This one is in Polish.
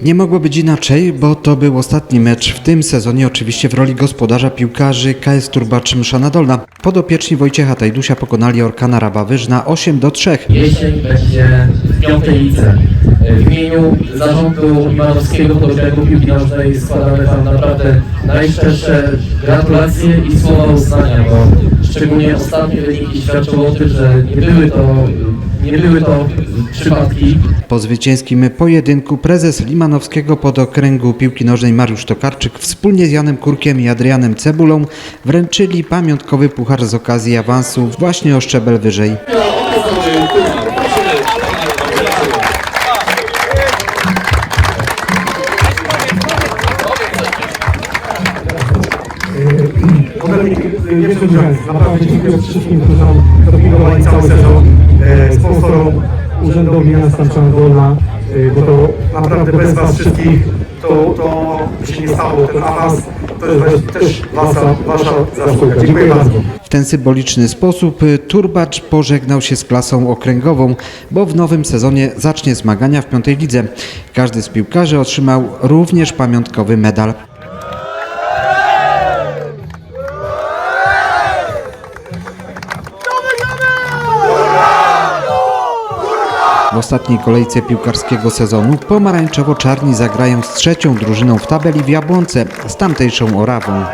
Nie mogło być inaczej, bo to był ostatni mecz w tym sezonie, oczywiście w roli gospodarza piłkarzy KS Turbacz Mszana Dolna. Podopieczni Wojciecha Tajdusia pokonali Orkana Rabawyż na 8 do 3. Jesień będzie w piątej lidze. W imieniu zarządu Iwanowskiego Pododdziału Piłki Nożnej składamy Wam naprawdę najszczersze gratulacje i słowa uznania, bo szczególnie ostatnie wyniki świadczą o tym, że nie były to, nie były to przypadki. Po zwycięskim pojedynku prezes Limanowskiego podokręgu piłki nożnej Mariusz Tokarczyk wspólnie z Janem Kurkiem i Adrianem Cebulą wręczyli pamiątkowy puchar z okazji awansu właśnie o szczebel wyżej. Przedłużając, naprawdę dziękuję wszystkim, którzy nam dopingowali cały sezon, e, sponsorom, urzędowi miasta Dolna, e, bo to naprawdę bez Was wszystkich to, to by się nie stało, ten awans to jest też wasza, wasza zasługa. Dziękuję bardzo. W ten symboliczny sposób y, Turbacz pożegnał się z klasą okręgową, bo w nowym sezonie zacznie zmagania w piątej lidze. Każdy z piłkarzy otrzymał również pamiątkowy medal. W ostatniej kolejce piłkarskiego sezonu pomarańczowo-czarni zagrają z trzecią drużyną w tabeli w Jabłonce z tamtejszą Orawą.